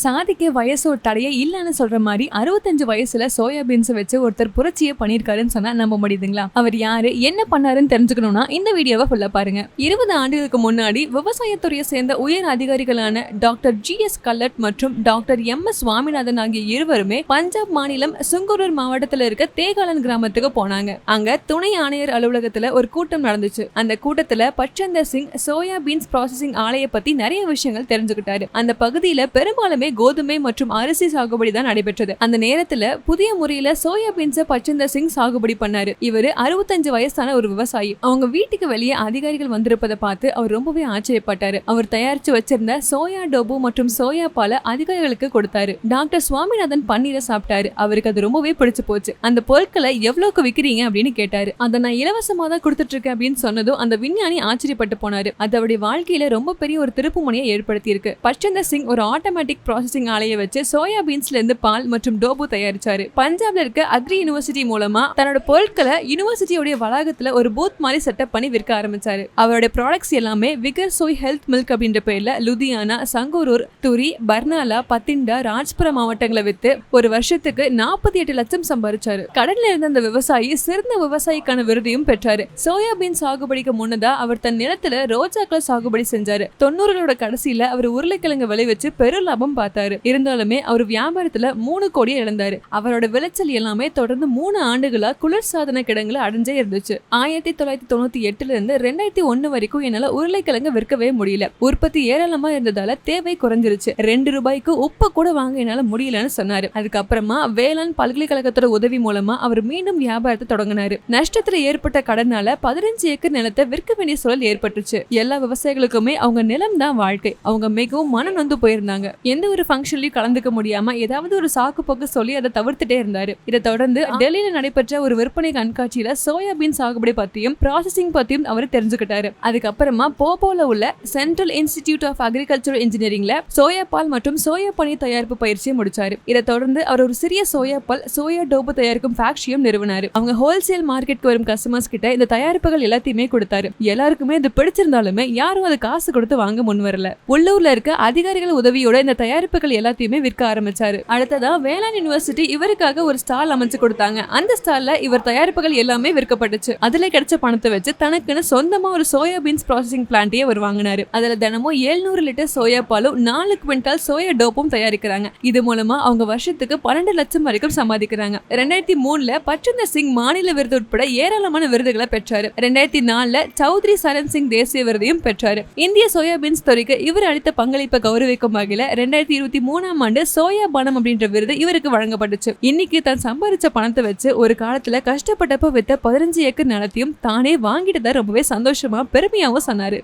சாதிக்க வயசு ஒரு தடையே இல்லைன்னு சொல்ற மாதிரி அறுபத்தஞ்சு வயசுல சோயாபீன்ஸ் வச்சு ஒருத்தர் புரட்சியை பண்ணியிருக்காருன்னு சொன்னா நம்ப முடியுதுங்களா? அவர் யாரு? என்ன பண்ணாருன்னு தெரிஞ்சுக்கணும்னா இந்த வீடியோவை ஃபுல்லா பாருங்க. இருபது ஆண்டுகளுக்கு முன்னாடி விவசாயத்துறையை சேர்ந்த உயர் அதிகாரிகளான டாக்டர் ஜி எஸ் கல்லட் மற்றும் டாக்டர் எம் எஸ் சுவாமிநாதன் ஆகிய இருவருமே பஞ்சாப் மாநிலம் சுங்கூரூர் மாவட்டத்துல இருக்க தேகாலன் கிராமத்துக்கு போனாங்க. அங்க துணை ஆணையர் அலுவலகத்துல ஒரு கூட்டம் நடந்துச்சு. அந்த கூட்டத்துல பச்சந்தர் சிங் சோயா பீன்ஸ் ப்ராசஸிங் ஆலைய பத்தி நிறைய விஷயங்கள் தெரிஞ்சுக்கிட்டாரு. அந்த பகுதியில பெரும்பாலுமே கோதுமை மற்றும் அரிசி சாகுபடி தான் நடைபெற்றது. அந்த நேரத்துல புதிய முறையில சோயா பீன்ஸ பச்சந்தர் சிங் சாகுபடி பண்ணாரு. இவரு அறுபத்தஞ்சு வயசான ஒரு விவசாயி. அவங்க வீட்டுக்கு வெளியே அதிகாரிகள் வந்திருப்பதை பார்த்து அவர் ரொம்பவே ஆச்சரியப்பட்டாரு. அவர் தயாரிச்சு வச்சிருந்த சோயா டோபு மற்றும் சோயா பால அதிகாரிகளுக்கு கொடுத்தாரு. டாக்டர் சுவாமிநாதன் பன்னீரை சாப்பிட்டாரு. அவருக்கு அது ரொம்பவே பிடிச்சு போச்சு. அந்த பொருட்களை எவ்வளவுக்கு விக்கிறீங்க அப்படின்னு கேட்டாரு. அதை நான் இலவசமா தான் கொடுத்துட்டு இருக்கேன் அப்படின்னு சொன்னதும் அந்த விஞ்ஞானி ஆச்சரியப்பட்டு போனாரு. அது அவருடைய வாழ்க்கையில ரொம்ப பெரிய ஒரு திருப்பு முனையை ஏற்படுத்தி இருக்கு பச்சந்தர் சிங் ஒரு ஆட்டோமேட்டிக் ப்ராசஸிங் ஆலையை வச்சு சோயா பீன்ஸ்ல இருந்து பால் மற்றும் டோபு தயாரிச்சாரு. பஞ்சாப்ல இருக்க அக்ரி யூனிவர்சிட்டி மூலமா தன்னோட பொருட்களை யூனிவர்சிட்டியோட வளாகத்துல ஒரு பூத் மாதிரி செட்டப் பண்ணி விற்க ஆரம்பிச்சாரு. அவரோட ப்ராடக்ட்ஸ் எல்லாமே விகர் சோய் ஹெல்த் மில்க் அப்படின்ற பேர்ல லுதியானா சங்கூரூர் துரி பர்னாலா பத்திண்டா ராஜ்புரம் மாவட்டங்களை வித்து ஒரு வருஷத்துக்கு நாற்பத்தி எட்டு லட்சம் சம்பாதிச்சாரு கடல்ல இருந்த அந்த விவசாயி சிறந்த விவசாயிக்கான விருதையும் பெற்றாரு. சோயா பீன் சாகுபடிக்கு முன்னதா அவர் தன் நிலத்துல ரோஜாக்களை சாகுபடி செஞ்சாரு. தொண்ணூறுகளோட கடைசியில அவர் உருளைக்கிழங்கு விளைவிச்சு பெரு லாபம் பார்த்தாரு. பார்த்தாரு. இருந்தாலுமே அவர் வியாபாரத்துல மூணு கோடியை இழந்தாரு. அவரோட விளைச்சல் எல்லாமே தொடர்ந்து மூணு ஆண்டுகளா குளிர்சாதன கிடங்குல அடைஞ்சே இருந்துச்சு. ஆயிரத்தி தொள்ளாயிரத்தி தொண்ணூத்தி எட்டுல இருந்து ரெண்டாயிரத்தி ஒன்னு வரைக்கும் என்னால உருளைக்கிழங்கு விற்கவே முடியல. உற்பத்தி ஏராளமா இருந்ததால தேவை குறைஞ்சிருச்சு. ரெண்டு ரூபாய்க்கு உப்பு கூட வாங்க என்னால முடியலன்னு சொன்னாரு. அதுக்கப்புறமா வேளாண் பல்கலைக்கழகத்தோட உதவி மூலமா அவர் மீண்டும் வியாபாரத்தை தொடங்கினாரு. நஷ்டத்துல ஏற்பட்ட கடனால பதினஞ்சு ஏக்கர் நிலத்தை விற்க வேண்டிய சூழல் ஏற்பட்டுச்சு. எல்லா விவசாயிகளுக்குமே அவங்க நிலம் தான் வாழ்க்கை. அவங்க மிகவும் மன நொந்து போயிருந்தாங்க. எந்த ஒரு ஃபங்க்ஷன்லயும் கலந்துக்க முடியாம ஏதாவது ஒரு சாக்கு போக்கு சொல்லி அதை தவிர்த்துட்டே இருந்தாரு. இதை தொடர்ந்து டெல்லியில நடைபெற்ற ஒரு விற்பனை கண்காட்சியில சோயாபீன் சாகுபடி பத்தியும் ப்ராசஸிங் பத்தியும் அவர் தெரிஞ்சுக்கிட்டாரு. அதுக்கப்புறமா போபோல உள்ள சென்ட்ரல் இன்ஸ்டிடியூட் ஆஃப் அக்ரிகல்ச்சர் இன்ஜினியரிங்ல சோயா பால் மற்றும் சோயா பனீர் தயாரிப்பு பயிற்சியை முடிச்சாரு. இதை தொடர்ந்து அவர் ஒரு சிறிய சோயா பால் சோயா டோப்பு தயாரிக்கும் ஃபேக்டரியும் நிறுவனாரு. அவங்க ஹோல்சேல் மார்க்கெட்க்கு வரும் கஸ்டமர்ஸ் கிட்ட இந்த தயாரிப்புகள் எல்லாத்தையுமே கொடுத்தாரு. எல்லாருக்குமே இது பிடிச்சிருந்தாலுமே யாரும் அது காசு கொடுத்து வாங்க முன் வரல. உள்ளூர்ல இருக்க அதிகாரிகள் உதவியோட இந்த தயாரிப்புகள் எல்லாத்தையுமே விற்க ஆரம்பிச்சாரு. அடுத்ததா வேளாண் யூனிவர்சிட்டி இவருக்காக ஒரு ஸ்டால் அமைச்சு கொடுத்தாங்க. அந்த ஸ்டால்ல இவர் தயாரிப்புகள் எல்லாமே விற்கப்பட்டுச்சு. அதுல கிடைச்ச பணத்தை வச்சு தனக்குன்னு சொந்தமா ஒரு சோயா பீன்ஸ் ப்ராசஸிங் பிளான்ட்டையே அவர் வாங்கினாரு. அதுல தினமும் 700 லிட்டர் சோயா பாலும் நாலு குவிண்டால் சோயா டோப்பும் தயாரிக்கிறாங்க. இது மூலமா அவங்க வருஷத்துக்கு பன்னெண்டு லட்சம் வரைக்கும் சம்பாதிக்கிறாங்க. ரெண்டாயிரத்தி மூணுல பச்சந்தர் சிங் மாநில விருது உட்பட ஏராளமான விருதுகளை பெற்றாரு. ரெண்டாயிரத்தி நாலுல சௌத்ரி சரண் சிங் தேசிய விருதையும் பெற்றாரு. இந்திய சோயா பீன்ஸ் துறைக்கு இவர் அளித்த பங்களிப்பை கௌரவிக்கும் வகையில ரெண்டாயிரத்தி இருபத்தி மூணாம் ஆண்டு சோயா பணம் அப்படின்ற விருது இவருக்கு வழங்கப்பட்டுச்சு. இன்னைக்கு தான் சம்பாதிச்ச பணத்தை வச்சு ஒரு காலத்துல கஷ்டப்பட்டப்ப வித்த பதினஞ்சு ஏக்கர் நிலத்தையும் தானே வாங்கிட்டு தான் ரொம்பவே சந்தோஷமா பெருமையாவும் சொன்னாரு.